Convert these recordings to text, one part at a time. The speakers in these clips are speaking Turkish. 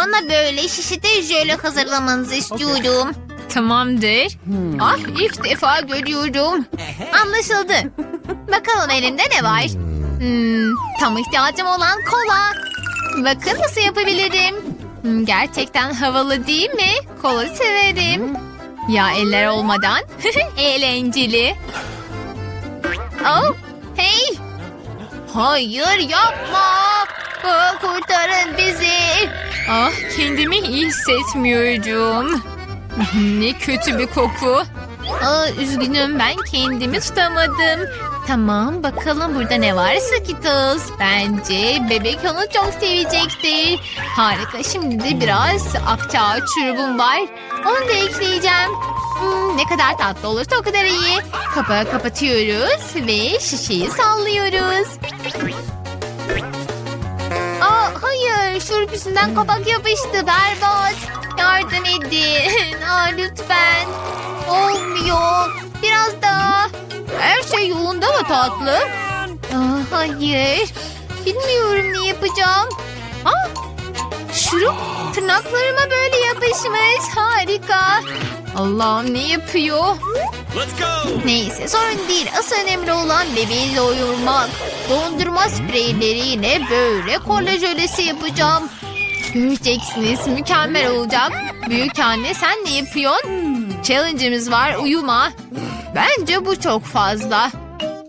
Bana böyle şişede jöle hazırlamanızı istiyorum. Tamamdır. Ah ilk defa görüyorum. Anlaşıldı. Bakalım elimde ne var? Hmm, tam ihtiyacım olan kola. Bakın nasıl yapabilirim. Hmm, Gerçekten havalı değil mi? Kola severim. Ya eller olmadan. Eğlenceli. Oh, hey. Hayır yapma. Aa, kurtarın bizi. Ah kendimi iyi hissetmiyorum. ne kötü bir koku. Aa, üzgünüm ben kendimi tutamadım. Tamam bakalım burada ne var Skittles. Bence bebek onu çok sevecektir. Harika şimdi de biraz akçaağaç şurubum var. Onu da ekleyeceğim. Hmm, ne kadar tatlı olursa o kadar iyi. Kapağı kapatıyoruz ve şişeyi sallıyoruz. Yüzünden kapak yapıştı berbat. Yardım edin. Aa, lütfen. Olmuyor. Biraz daha. Her şey yolunda mı tatlı? Aa, hayır. Bilmiyorum ne yapacağım. Aa, şurup tırnaklarıma böyle yapışmış. Harika. Allah'ım ne yapıyor? Neyse sorun değil. Asıl önemli olan bebeği doyurmak. Dondurma spreyleriyle böyle kola jölesi yapacağım. Göreceksiniz mükemmel olacak. Büyük anne sen ne yapıyorsun? Challenge'ımız var uyuma. Bence bu çok fazla.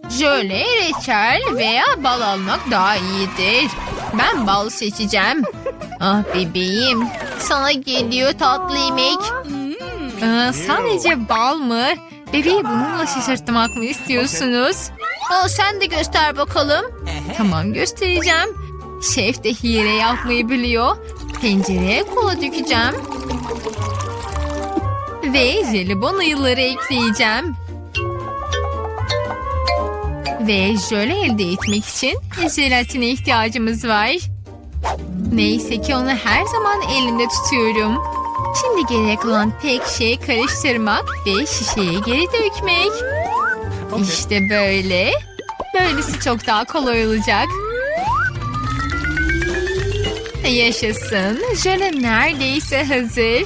Jöle, reçel veya bal almak daha iyidir. Ben bal seçeceğim. Ah bebeğim sana geliyor tatlı yemek. Aa, sadece bal mı? Bebeği bununla şaşırtmak mı istiyorsunuz? Aa, sen de göster bakalım. Tamam göstereceğim. Şef de hile yapmayı biliyor. Tencereye kola dökeceğim. Ve jelibon ayıları ekleyeceğim. Ve jöle elde etmek için jelatine ihtiyacımız var. Neyse ki onu her zaman elimde tutuyorum. Şimdi geriye kalan tek şey karıştırmak ve şişeye geri dökmek. İşte böyle. Böylesi çok daha kolay olacak. Yaşasın. Jöle neredeyse hazır.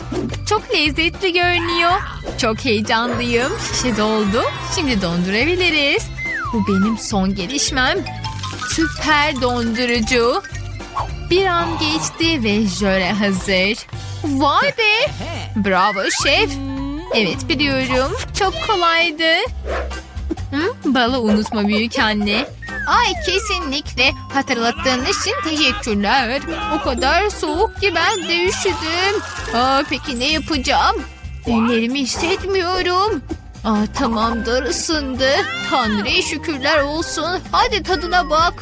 Çok lezzetli görünüyor. Çok heyecanlıyım. Şişe doldu. Şimdi dondurabiliriz. Bu benim son gelişmem. Süper dondurucu. Bir an geçti ve jöle hazır. Vay be. Bravo şef. Evet biliyorum. Çok kolaydı. Hı? Balı unutma büyük anne. Ay kesinlikle hatırlattığın için teşekkürler. O kadar soğuk ki ben de üşüdüm. Aa, peki ne yapacağım? Ellerimi hissetmiyorum. Aa, tamamdır ısındı. Tanrı'ya şükürler olsun. Hadi tadına bak.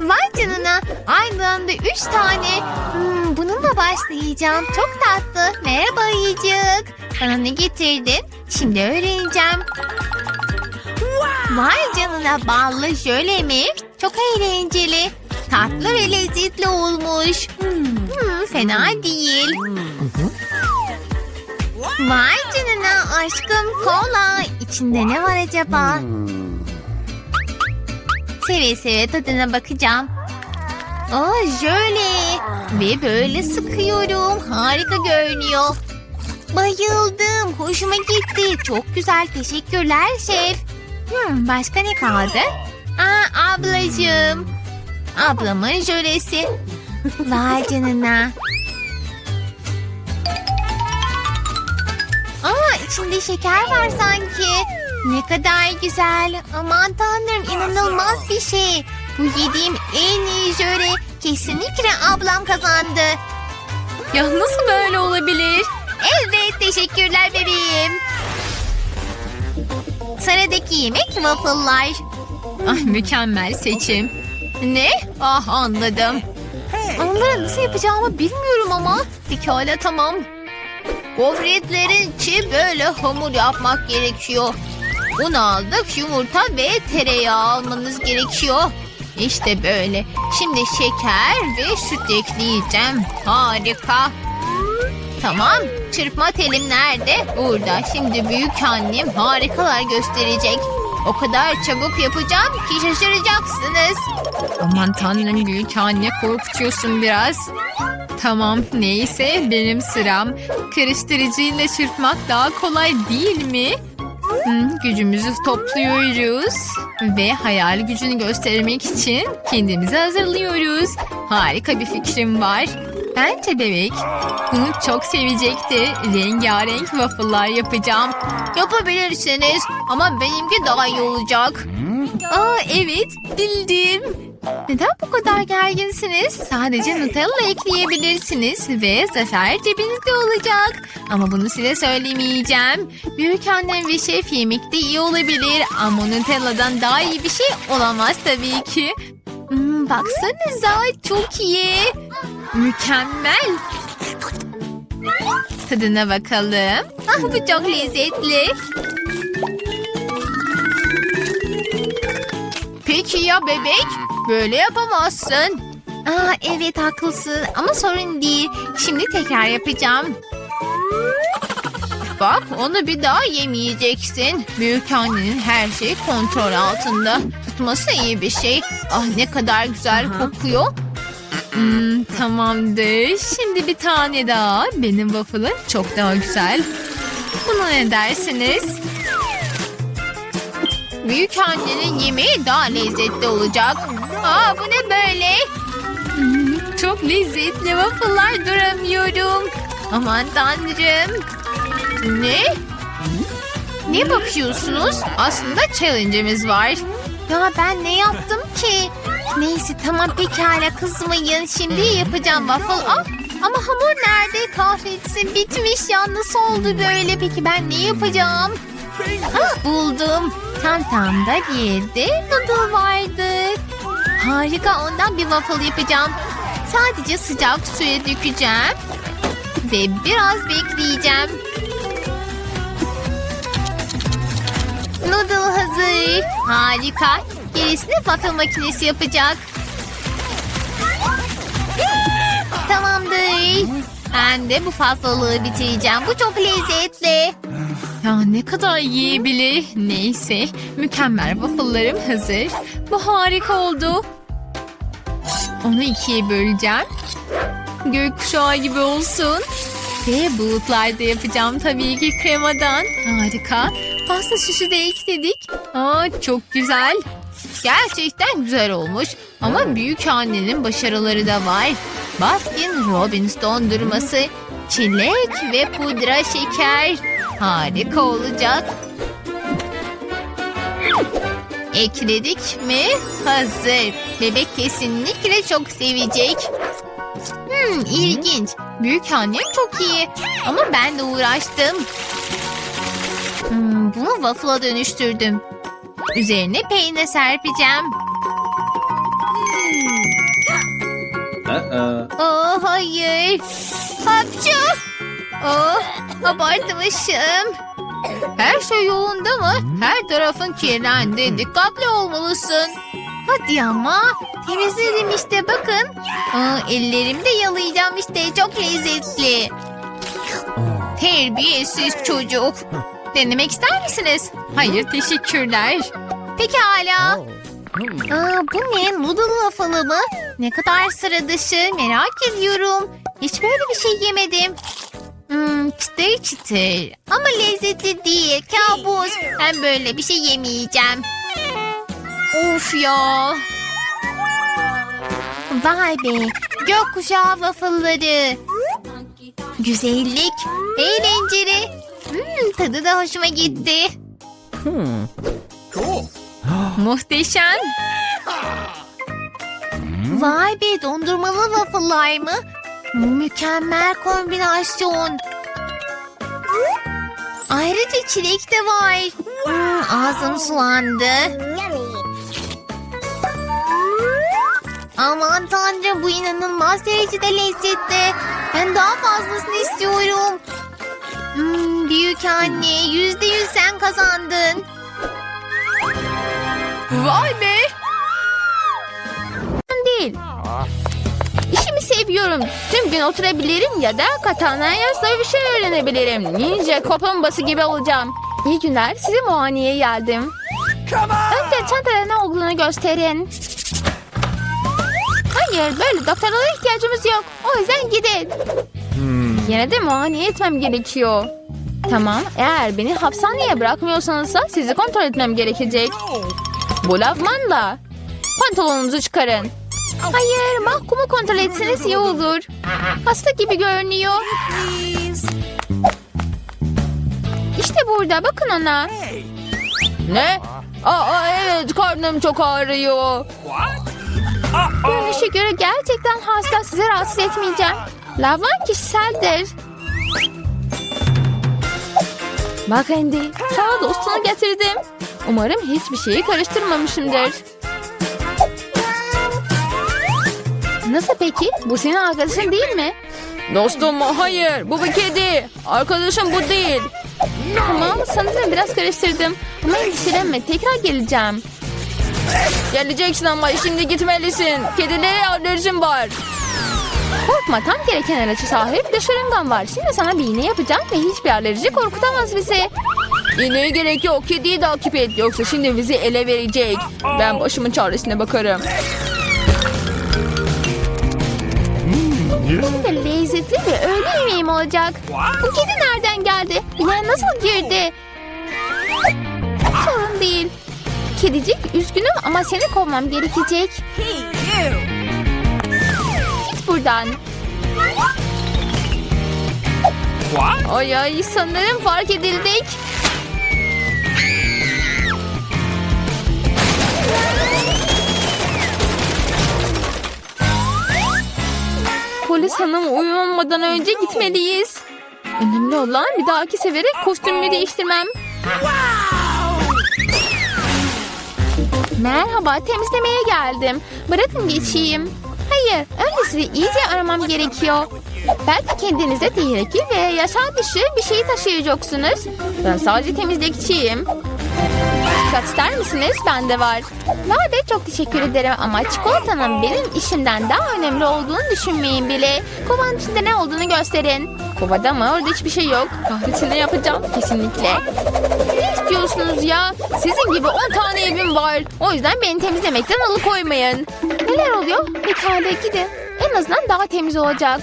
Vay canına. Aynı anda üç tane. Hmm, bununla başlayacağım. Çok tatlı. Merhaba ayıcık. Bana ne getirdin? Şimdi öğreneceğim. Vay canına ballı jöle mi? Çok eğlenceli. Tatlı ve lezzetli olmuş. Hmm, fena değil. Vay canına aşkım kola. İçinde ne var acaba? Seve seve tadına bakacağım. Aa jöle. Ve böyle sıkıyorum. Harika görünüyor. Bayıldım. Hoşuma gitti. Çok güzel. Teşekkürler şef. Hmm, başka ne kaldı? Aa ablacığım. Ablamın jölesi. Vay canına. İçinde şeker var sanki. Ne kadar güzel. Aman tanrım inanılmaz bir şey. Bu yediğim en iyi jöle. Kesinlikle ablam kazandı. Ya nasıl böyle olabilir? Evet teşekkürler bebeğim. Sıradaki yemek waffle'lar. Ah mükemmel seçim. Ne? Ah anladım. Onları nasıl yapacağımı bilmiyorum ama. Pekala tamam. Gofretlerin içi böyle hamur yapmak gerekiyor. Un aldık, yumurta ve tereyağı almanız gerekiyor. İşte böyle. Şimdi şeker ve süt ekleyeceğim. Harika. Tamam. Çırpma telim nerede? Burada. Şimdi büyük annem harikalar gösterecek. O kadar çabuk yapacağım ki şaşıracaksınız. Aman tanrım büyük anne korkutuyorsun biraz. Tamam neyse benim sıram. Karıştırıcıyla çırpmak daha kolay değil mi? Hmm, gücümüzü topluyoruz ve hayal gücünü göstermek için kendimizi hazırlıyoruz. Harika bir fikrim var. Bence bebek bunu çok sevecektir. Rengarenk waffle'lar yapacağım. Yapabilirsiniz ama benimki daha iyi olacak. Aa evet bildim. Neden bu kadar gerginsiniz? Sadece Nutella ekleyebilirsiniz ve zafer cebinizde olacak. Ama bunu size söylemeyeceğim. Büyük annem ve şef yemekte iyi olabilir ama Nutella'dan daha iyi bir şey olamaz tabii ki. Baksanıza çok iyi. Mükemmel. Tadına bakalım. Ah bu çok lezzetli. Peki ya bebek? Böyle yapamazsın. Aa evet haklısın ama sorun değil. Şimdi tekrar yapacağım. Bak onu bir daha yemeyeceksin. Büyük annenin her şeyi kontrol altında. Tutması iyi bir şey. Ah ne kadar güzel kokuyor. Hmm, tamamdır. Şimdi bir tane daha. Benim waffle'ım çok daha güzel. Buna ne dersiniz? Büyük annenin yemeği daha lezzetli olacak. Aa bu ne böyle? Hmm, çok lezzetli waffle'lar duramıyorum. Aman tanrım. Ne? Ne bakıyorsunuz? Aslında challenge'imiz var. Ya ben ne yaptım ki? Neyse tamam pekala kızmayın. Şimdi yapacağım waffle. Ah, ama hamur nerede? Kahretsin bitmiş ya. Nasıl oldu böyle? Peki ben ne yapacağım? Ah buldum. Tam tam da bir yerde noodle vardı. Harika ondan bir waffle yapacağım. Sadece sıcak suya dökeceğim. Ve biraz bekleyeceğim. Noodle hazır. Harika. Gerisini waffle makinesi yapacak. Tamamdır. Ben de bu fazlalığı bitireceğim. Bu çok lezzetli. Ya ne kadar yiyebilir. Neyse. Mükemmel waffle'larım hazır. Bu harika oldu. Onu ikiye böleceğim. Gökkuşağı gibi olsun. Ve bulutlar da yapacağım tabii ki kremadan. Harika. Pasta süsü de ekledik. Aa, çok güzel. Gerçekten güzel olmuş. Ama büyük annenin başarıları da var. Baskin Robbins dondurması, çilek ve pudra şeker. Harika olacak. Ekledik mi? Hazır. Bebek kesinlikle çok sevecek. Hmm, ilginç. Büyük annem çok iyi. Ama ben de uğraştım. Hmm, bunu waffle'a dönüştürdüm. Üzerine peynir serpeceğim. Uh-oh. Oh hayır. Hapçı. Oh abartmışım. Her şey yolunda mı? Her tarafın kirlendi. Dikkatli olmalısın. Hadi ama. Temizledim işte bakın. Aa, ellerimde yalayacağım işte. Çok lezzetli. Terbiyesiz çocuk. Denemek ister misiniz? Hayır teşekkürler. Pekala. Aa, bu ne? Noodle waffle'ı mı? Ne kadar sıra dışı merak ediyorum. Hiç böyle bir şey yemedim. Hmm, çıtır çıtır. Ama lezzetli değil. Kabus. Ben böyle bir şey yemeyeceğim. Of ya. Vay be. Gökkuşağı waffle'ları. Güzellik. Eğlenceli. Hmm, tadı da hoşuma gitti. Muhteşem. Vay be dondurmalı waffle'lar mı? Mükemmel kombinasyon. Ayrıca çilek de var. Hmm, ağzım sulandı. Aman tanrım bu inanılmaz derecede lezzetli. Ben daha fazlasını istiyorum. Hmm, büyük anne yüzde yüz sen kazandın. Vay be. değil. İşimi seviyorum. Tüm gün oturabilirim ya da katanaya bir şey öğrenebilirim. Ninja kaplumbağası gibi olacağım. İyi günler. Size muayeneye geldim. Önce çantada ne olduğunu gösterin. Hayır böyle doktorlara ihtiyacımız yok. O yüzden gidin. Yine de muayene etmem gerekiyor. Tamam eğer beni hapishaneye bırakmıyorsanız da sizi kontrol etmem gerekecek. Bu laf manda. Pantolonunuzu çıkarın. Hayır mahkumu kontrol etseniz iyi olur. Hasta gibi görünüyor. İşte burada bakın ona. Ne? Aa evet karnım çok ağrıyor. Görünüşe göre gerçekten hasta sizi rahatsız etmeyeceğim. Lavman kişiseldir. Bak Andy sana dostunu getirdim. Umarım hiçbir şeyi karıştırmamışımdır. Nasıl peki? Bu senin arkadaşın değil mi? Dostum hayır bu bir kedi. Arkadaşım bu değil. Tamam sanırım biraz karıştırdım. Ama endişelenme tekrar geleceğim. Geleceksin ama şimdi gitmelisin. Kedilere alerjim var. Korkma tam gereken ilaca sahip de şırıngan var. Şimdi sana bir iğne yapacağım ve hiçbir alerji korkutamaz bizi. İğneye gerek yok. Kediyi takip et. Yoksa şimdi bizi ele verecek. Ben başımın çaresine bakarım. Şimdi lezzetli ve öğle yemeğim olacak. Bu kedi nereden geldi? Bina nasıl girdi? Sorun değil. Kedicik üzgünüm ama seni kovmam gerekecek. Git buradan. Ay ay sanırım fark edildik. Polis hanım uyanmadan önce gitmeliyiz. Önemli olan bir dahaki sefere kostümümü değiştirmem. Merhaba, temizlemeye geldim. Bırakın geçeyim. Hayır, önce sizi iyice aramam gerekiyor. Belki kendinize tehlikeli ve yaşam dışı bir şey taşıyacaksınız. Ben sadece temizlikçiyim. Dikkat ister misiniz? Bende var. Be çok teşekkür ederim ama çikolatanın benim işimden daha önemli olduğunu düşünmeyin bile. Kovanın içinde ne olduğunu gösterin. Kovada mı? Orada hiçbir şey yok. Kahretsin ne yapacağım? Kesinlikle. Ne istiyorsunuz ya? Sizin gibi 10 tane evim var. O yüzden beni temizlemekten alıkoymayın. Neler oluyor? Pekala gidin. En azından daha temiz olacak.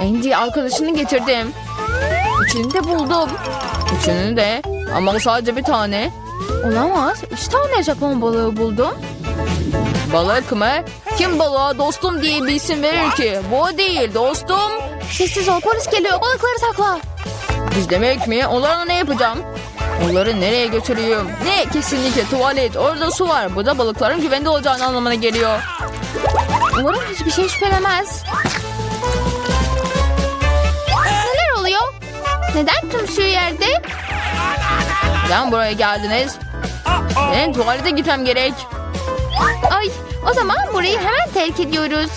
Andy arkadaşını getirdim. Üçünü de buldum. Üçünü de. Ama sadece bir tane. Olamaz. Üç tane Japon balığı buldum. Balık mı? Kim balığa dostum diye bir isim verir ki? Bu değil dostum. Sessiz ol polis geliyor balıkları sakla. Gizlemek mi? Onlara ne yapacağım? Onları nereye götürüyorum? Ne? Kesinlikle tuvalet. Orada su var. Bu da balıkların güvende olacağını anlamına geliyor. Umarım hiçbir şey şüphelemez. Neler oluyor? Neden tüm su yerde? Neden buraya geldiniz? Benim tuvalete gitmem gerek. Ay o zaman burayı hemen terk ediyoruz.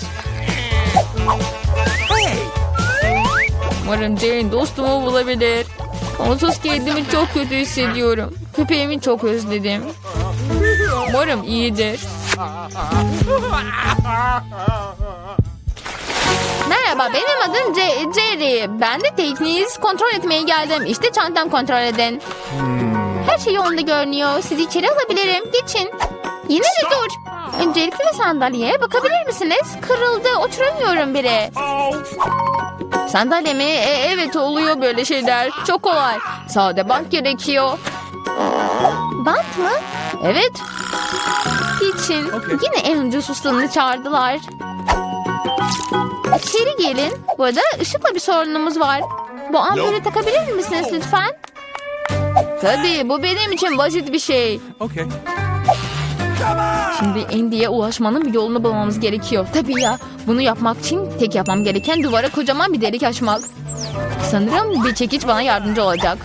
Umarım Jane dostumu bulabilir. Onsuz kendimi çok kötü hissediyorum. Köpeğimi çok özledim. Umarım iyidir. Merhaba benim adım Ce- Jerry. Ben de tekniğinizi kontrol etmeye geldim. İşte çantam kontrol edin. Her şey yolunda görünüyor. Sizi içeri alabilirim. Geçin. Yine de dur. Öncelikle sandalyeye bakabilir misiniz? Kırıldı. Oturamıyorum bile. Sandalye mi? E, evet oluyor böyle şeyler. Çok kolay. Sade bant gerekiyor. Bant mı? Evet. Geçin. Yine en ucuz ustanını çağırdılar. İçeri gelin. Bu arada ışıkla bir sorunumuz var. Bu ampulü takabilir misiniz lütfen? Tabii bu benim için basit bir şey. Okay. Şimdi Andy'ye ulaşmanın bir yolunu bulmamız gerekiyor. Tabii ya. Bunu yapmak için tek yapmam gereken duvara kocaman bir delik açmak. Sanırım bir çekiç bana yardımcı olacak.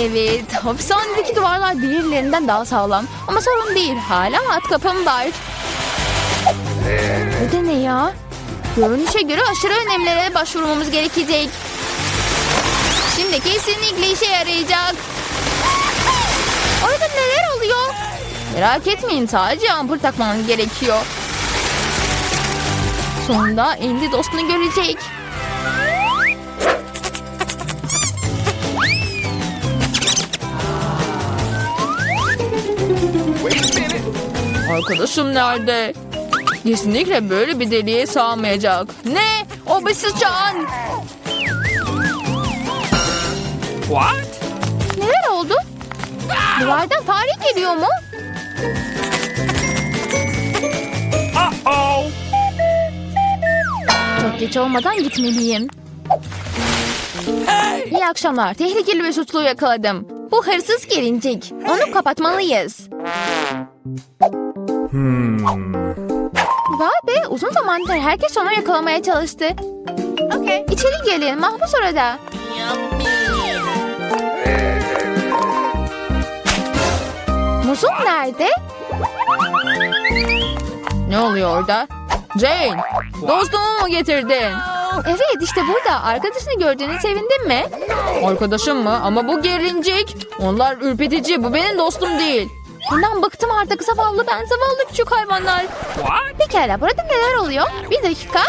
Evet, hapishanedeki duvarlar diğerlerinden daha sağlam. Ama sorun değil, hala alt kapım var. Bu da ne ya? Görünüşe göre aşırı önemlere başvurmamız gerekecek. Şimdi kesinlikle işe yarayacak. Merak etmeyin sadece ampul takmanız gerekiyor. Sonunda Andy dostunu görecek. Arkadaşım nerede? Kesinlikle böyle bir deliğe sığamayacak. Ne? O bir sıçan. Neler oldu? Duvardan fare geliyor mu? Çok geç olmadan gitmeliyim. İyi akşamlar. Tehlikeli bir suçluyu yakaladım. Bu hırsız gelincik. Onu kapatmalıyız. Vay be uzun zamandır herkes onu yakalamaya çalıştı. Okay. İçeri gelin mahpus orada. Muzum nerede? Ne oluyor orada? Jane, dostumu mu getirdin? Evet işte burada. Arkadaşını gördüğüne sevindin mi? Arkadaşım mı? Ama bu gerincik. Onlar ürpetici. Bu benim dostum değil. Bundan bıktım artık zavallı ben zavallı küçük hayvanlar. Pekala burada neler oluyor? Bir dakika.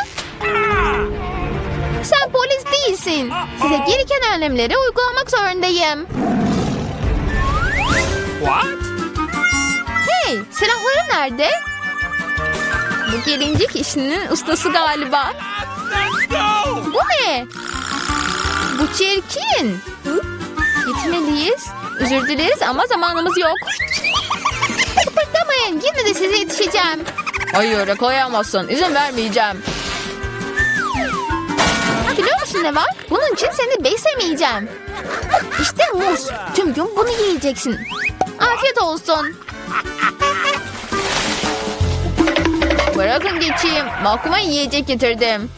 Sen polis değilsin. Size gereken önlemleri uygulamak zorundayım. Hey silahları nerede? Bu gelincik işinin ustası galiba. Bu ne? Bu çirkin. Gitmeliyiz. Özür dileriz ama zamanımız yok. Kıpırdamayın. Yine de size yetişeceğim. Hayır yakalayamazsın. İzin vermeyeceğim. Biliyor musun ne var? Bunun için seni beslemeyeceğim. İşte muz. Tüm gün bunu yiyeceksin. Afiyet olsun. Bırakın geçeyim. Mahkuma yiyecek getirdim.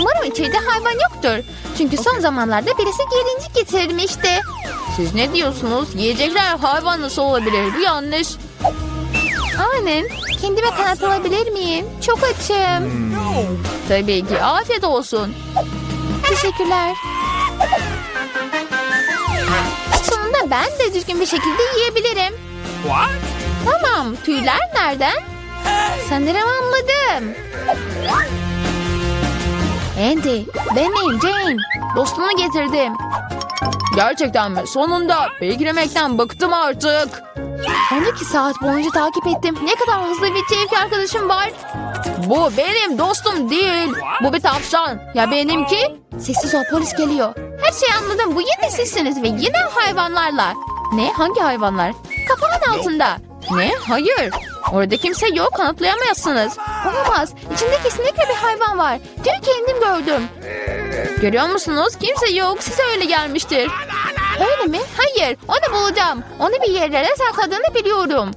Umarım içeride hayvan yoktur. Çünkü son zamanlarda birisi gelincik getirmişti. Siz ne diyorsunuz? Yiyecekler hayvan nasıl olabilir? Bu yanlış. Aynen. Kendime kanat alabilir miyim? Çok açım. Tabii ki. Afiyet olsun. Teşekkürler. Sonunda ben de düzgün bir şekilde yiyebilirim. Tamam. Tüyler nereden? Sanırım anladım. Andy, benim Jane. Dostumu getirdim. Gerçekten mi? Sonunda. Beklemekten bıktım artık. 12 saat boyunca takip ettim. Ne kadar hızlı bir çevik arkadaşım var. Bu benim dostum değil. Bu bir tavşan. Ya benimki? Sessiz ol polis geliyor. Her şeyi anladım. Bu yine sizsiniz ve yine hayvanlarla. Ne? Hangi hayvanlar? Kapağın altında. Ne? Hayır. Orada kimse yok. Kanıtlayamazsınız. Olamaz. İçinde kesinlikle bir hayvan var. Dün kendim gördüm. Görüyor musunuz? Kimse yok. Size öyle gelmiştir. Öyle mi? Hayır. Onu bulacağım. Onu bir yerlere sakladığını biliyorum.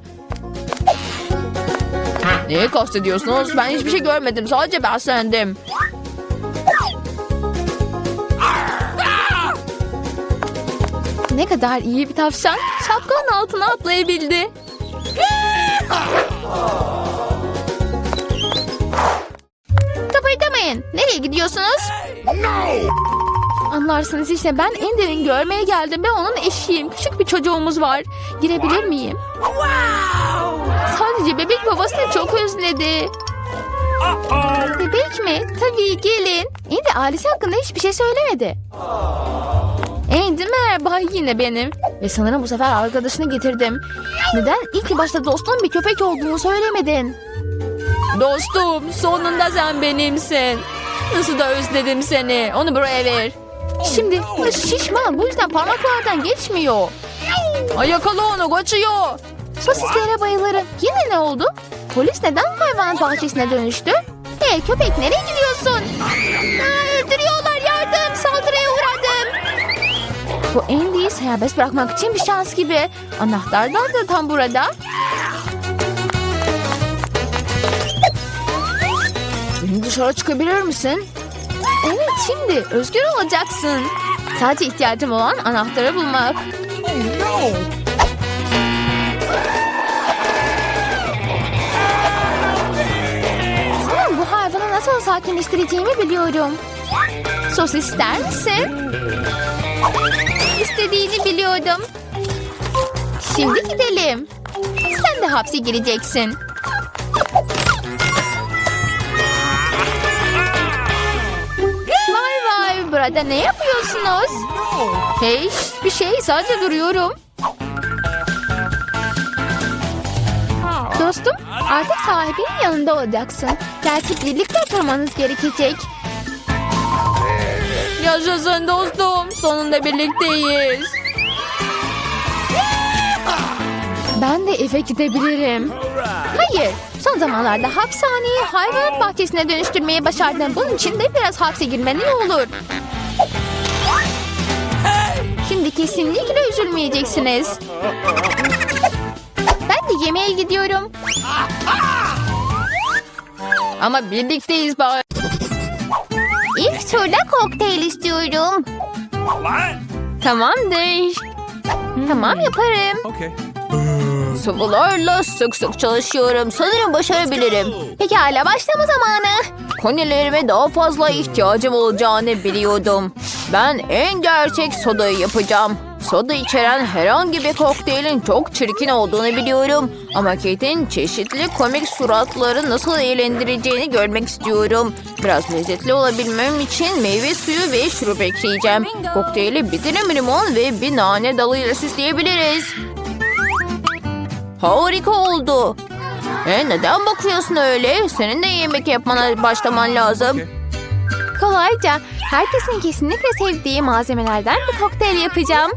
Neyi kastediyorsunuz? Ben hiçbir şey görmedim. Sadece beslendim. Ne kadar iyi bir tavşan. Şapkanın altına atlayabildi. Kıpırdamayın. Nereye gidiyorsunuz? Anlarsınız işte ben Ender'in görmeye geldim ve onun eşiyim. Küçük bir çocuğumuz var. Girebilir miyim? Sadece bebek babasını çok özledi. Bebek mi? Tabii gelin. Andy ailesi hakkında hiçbir şey söylemedi. Andy merhaba yine benim. Ve sanırım bu sefer arkadaşını getirdim. Neden ilk başta dostun bir köpek olduğunu söylemedin? Dostum sonunda sen benimsin. Nasıl da özledim seni. Onu buraya ver. Şimdi bu şişman bu yüzden parmaklardan geçmiyor. Ay yakala onu kaçıyor. Sosislere bayılırım. Yine ne oldu? Polis neden hayvan bahçesine dönüştü? Hey köpek nereye gidiyorsun? Bu Andy'yi serbest bırakmak için bir şans gibi. Anahtardan da tam burada. Beni dışarı çıkabilir misin? Evet şimdi özgür olacaksın. Sadece ihtiyacım olan anahtarı bulmak. Sanırım bu hayvanı nasıl sakinleştireceğimi biliyorum. Sos ister misin? İstediğini biliyordum. Şimdi gidelim. Sen de hapse gireceksin. Vay vay burada ne yapıyorsunuz? Hey bir şey sadece duruyorum. Dostum artık sahibinin yanında olacaksın. Belki birlikte oturmanız gerekecek. Yaşasın dostum. Sonunda birlikteyiz. Ben de eve gidebilirim. Hayır. Son zamanlarda hapishaneyi hayvanat bahçesine dönüştürmeyi başardın. Bunun için de biraz hapse girmen iyi olur. Şimdi kesinlikle üzülmeyeceksiniz. Ben de yemeğe gidiyorum. Ama birlikteyiz bari. İlk turda kokteyl istiyorum. Tamamdır. Tamam yaparım. Okay. Sıvılarla sık sık çalışıyorum. Sanırım başarabilirim. Pekala başlama zamanı. Konilerime daha fazla ihtiyacım olacağını biliyordum. Ben en gerçek sodayı yapacağım. Soda içeren herhangi bir kokteylin çok çirkin olduğunu biliyorum. Ama Kate'in çeşitli komik suratları nasıl eğlendireceğini görmek istiyorum. Biraz lezzetli olabilmem için meyve suyu ve şurup ekleyeceğim. Kokteyli bir dilim limon ve bir nane dalıyla süsleyebiliriz. Harika oldu. E neden bakıyorsun öyle? Senin de yemek yapmana başlaman lazım. Kolayca herkesin kesinlikle sevdiği malzemelerden bir kokteyl yapacağım.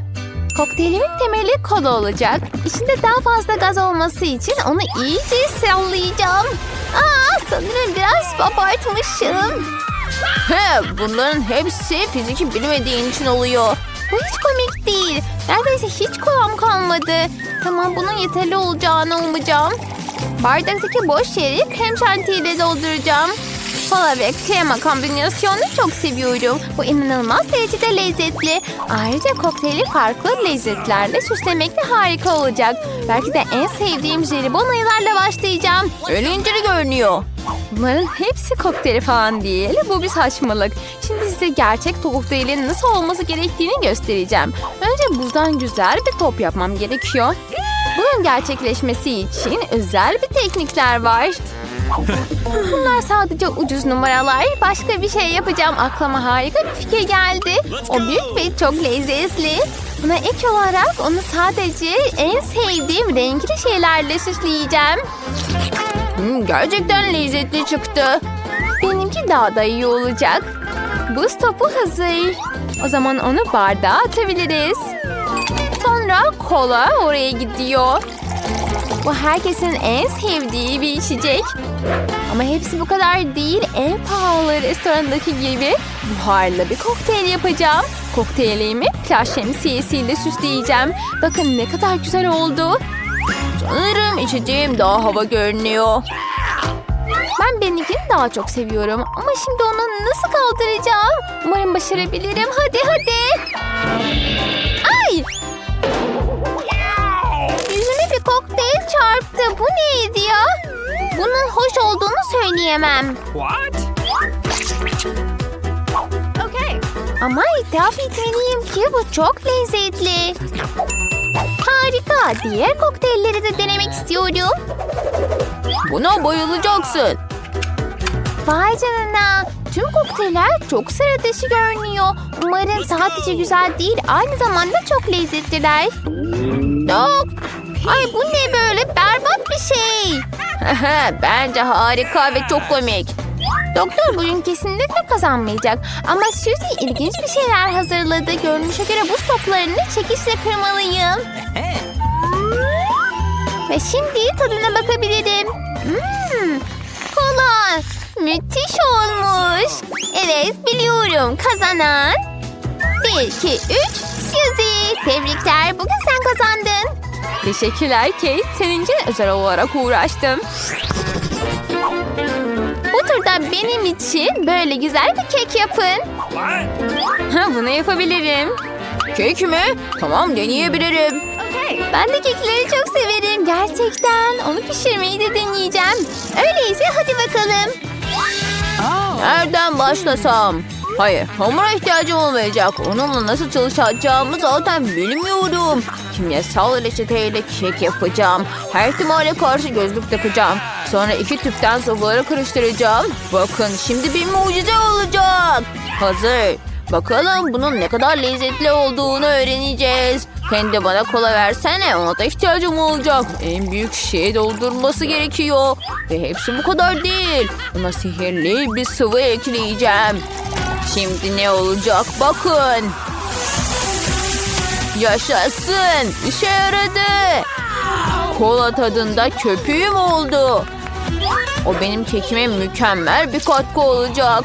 Kokteylimin temeli kola olacak. İçinde daha fazla gaz olması için onu iyice sallayacağım. Aa, sanırım biraz abartmışım. He, bunların hepsi fiziki bilmediğin için oluyor. Bu hiç komik değil. Neredeyse hiç kolam kalmadı. Tamam bunun yeterli olacağını umacağım. Bardaktaki boş yeri krem şantiyle dolduracağım. Kola ve krema kombinasyonunu çok seviyorum. Bu inanılmaz derecede lezzetli. Ayrıca kokteyli farklı lezzetlerle süslemek de harika olacak. Belki de en sevdiğim jelibon ayılarla başlayacağım. Eğlenceli görünüyor. Bunların hepsi kokteyli falan değil. Bu bir saçmalık. Şimdi size gerçek kokteylin nasıl olması gerektiğini göstereceğim. Önce buzdan güzel bir top yapmam gerekiyor. Bunun gerçekleşmesi için özel bir teknikler var. Bunlar sadece ucuz numaralar. Başka bir şey yapacağım. Aklıma harika bir fikir geldi. O büyük ve çok lezzetli. Buna ek olarak onu sadece en sevdiğim renkli şeylerle süsleyeceğim. Hmm, gerçekten lezzetli çıktı. Benimki daha da iyi olacak. Buz topu hazır. O zaman onu bardağa atabiliriz. Sonra kola oraya gidiyor. Bu herkesin en sevdiği bir içecek. Ama hepsi bu kadar değil. En pahalı restorandaki gibi buharlı bir kokteyl yapacağım. Kokteylimi plaj şemsiyesiyle süsleyeceğim. Bakın ne kadar güzel oldu. Sanırım içeceğim daha hava görünüyor. Ben benimkini daha çok seviyorum. Ama şimdi onu nasıl kaldıracağım? Umarım başarabilirim. Hadi hadi. Bu neydi ya? Bunun hoş olduğunu söyleyemem. What? Ama itiraf etmeliyim ki bu çok lezzetli. Harika. Diğer kokteylleri de denemek istiyorum. Buna bayılacaksın. Vay canına. Tüm kokteyller çok sıra dışı görünüyor. Umarım sadece güzel değil, aynı zamanda çok lezzetliler. Yok. Ay bu ne berbat şey. Bence harika ve çok komik. Doktor bugün kesinlikle kazanmayacak. Ama Suzy ilginç bir şeyler hazırladı. Görünüşe göre buz toplarını çekişle kırmalıyım. Ve şimdi tadına bakabilirim. Hmm, kola. Müthiş olmuş. Evet biliyorum kazanan. Bir, iki, üç. Suzy. Tebrikler bugün sen kazandın. Teşekkürler Kate. Senin için özel olarak uğraştım. Bu turda benim için böyle güzel bir kek yapın. Ha, bunu yapabilirim. Kek mi? Tamam deneyebilirim. Ben de kekleri çok severim gerçekten. Onu pişirmeyi de deneyeceğim. Öyleyse hadi bakalım. Nereden başlasam? Hayır, hamura ihtiyacım olmayacak. Onunla nasıl çalışacağımı zaten bilmiyorum. Kimyasal reçeteyle kek yapacağım. Her ihtimale karşı gözlük takacağım. Sonra iki tüpten sıvıları karıştıracağım. Bakın şimdi bir mucize olacak. Hazır. Bakalım bunun ne kadar lezzetli olduğunu öğreneceğiz. Kendi bana kola versene. Ona da ihtiyacım olacak. En büyük şişeye doldurulması gerekiyor. Ve hepsi bu kadar değil. Buna sihirli bir sıvı ekleyeceğim. Şimdi ne olacak bakın. Yaşasın. İşe yaradı. Kola tadında köpüğüm oldu. O benim kekime mükemmel bir katkı olacak.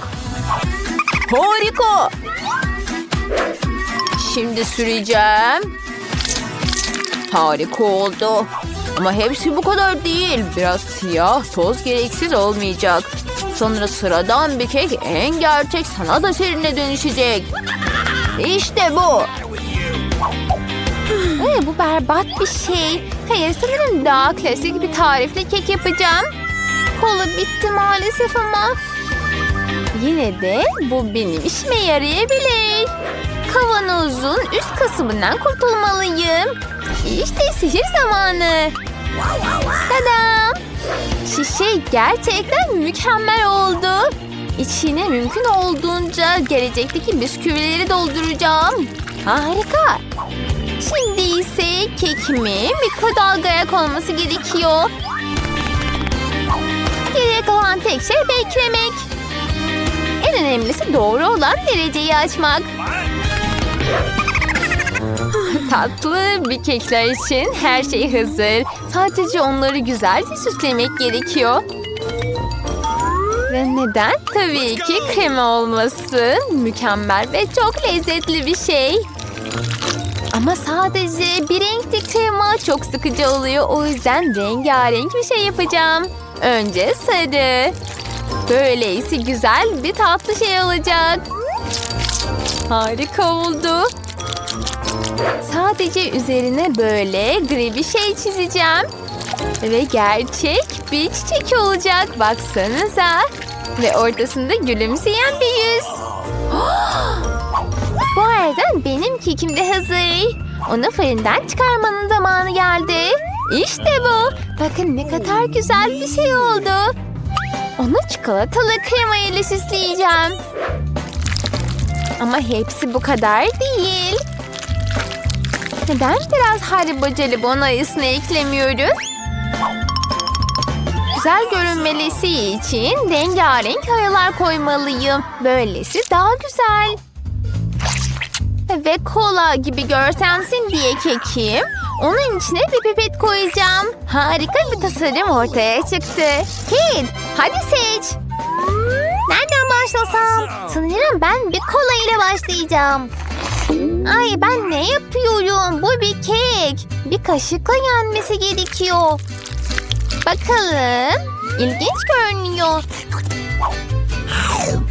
Harika. Şimdi süreceğim. Harika oldu. Ama hepsi bu kadar değil. Biraz siyah toz gereksiz olmayacak. Sonra sıradan bir kek en gerçek sanat eserine dönüşecek. İşte bu. Ay, bu berbat bir şey. Hayır sanırım daha klasik bir tarifle kek yapacağım. Kola bitti maalesef ama. Yine de bu benim işime yarayabilir. Kavanozun üst kısmından kurtulmalıyım. İşte sihir zamanı. Tadam! Şişe gerçekten mükemmel oldu. İçine mümkün olduğunca gelecekteki bisküvileri dolduracağım. Harika. Şimdi ise kekimin mikrodalgaya konması gerekiyor. Geriye kalan tek şey beklemek. En önemlisi doğru olan dereceyi açmak. Tatlı bir kekler için her şey hazır. Sadece onları güzelce süslemek gerekiyor. Ve neden? Tabii ki krema olmasın. Mükemmel ve çok lezzetli bir şey. Ama sadece bir renkli krema çok sıkıcı oluyor. O yüzden rengarenk bir şey yapacağım. Önce sarı. Böyleyse güzel bir tatlı şey olacak. Harika oldu. Sadece üzerine böyle gri bir şey çizeceğim. Ve gerçek bir çiçek olacak. Baksanıza. Ve ortasında gülümseyen bir yüz. Bu arada benim kekim de hazır. Onu fırından çıkarmanın zamanı geldi. İşte bu. Bakın ne kadar güzel bir şey oldu. Onu çikolatalı krema ile süsleyeceğim. Ama hepsi bu kadar değil. Neden biraz haribo jelibon ayısını eklemiyoruz? Güzel görünmelisi için rengarenk ayalar koymalıyım. Böylesi daha güzel ve kola gibi görsensin diye kekim. Onun içine bir pipet koyacağım. Harika bir tasarım ortaya çıktı. Kid, hadi seç. Nereden başlasam? Sanırım ben bir kola ile başlayacağım. Ay ben ne yapıyorum? Bu bir kek. Bir kaşıkla yenmesi gerekiyor. Bakalım. İlginç görünüyor.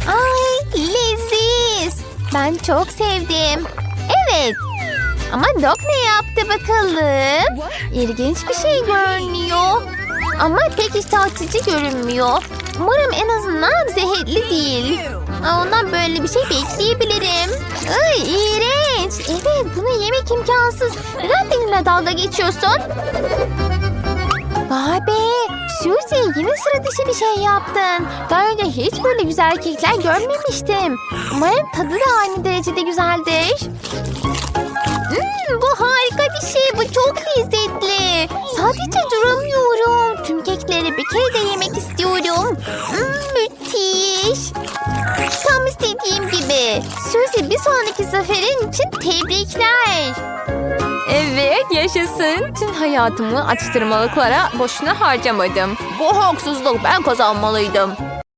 Ay leziz. Ben çok sevdim. Evet. Ama Doc ne yaptı bakalım? İlginç bir şey görünüyor. Ama pek iştah açıcı görünmüyor. Umarım en azından zehirli değil. Ondan böyle bir şey bekleyebilirim. Ay iğrenç. Evet bunu yemek imkansız. Neden benimle dalga geçiyorsun? Vay be. Suzy yine sıra dışı bir şey yaptın. Daha önce hiç böyle güzel kekler görmemiştim. Umarım tadı da aynı derecede güzeldir. Hmm, bu harika bir şey. Bu çok lezzetli. Sadece duramıyorum. Tüm kekleri bir kere de yemek istiyorum. Hmm, müthiş. Tam istediğim gibi. Suzy bir sonraki zaferin için tebrikler. Evet yaşasın. Tüm hayatımı atıştırmalıklara boşuna harcamadım. Bu haksızlık ben kazanmalıydım.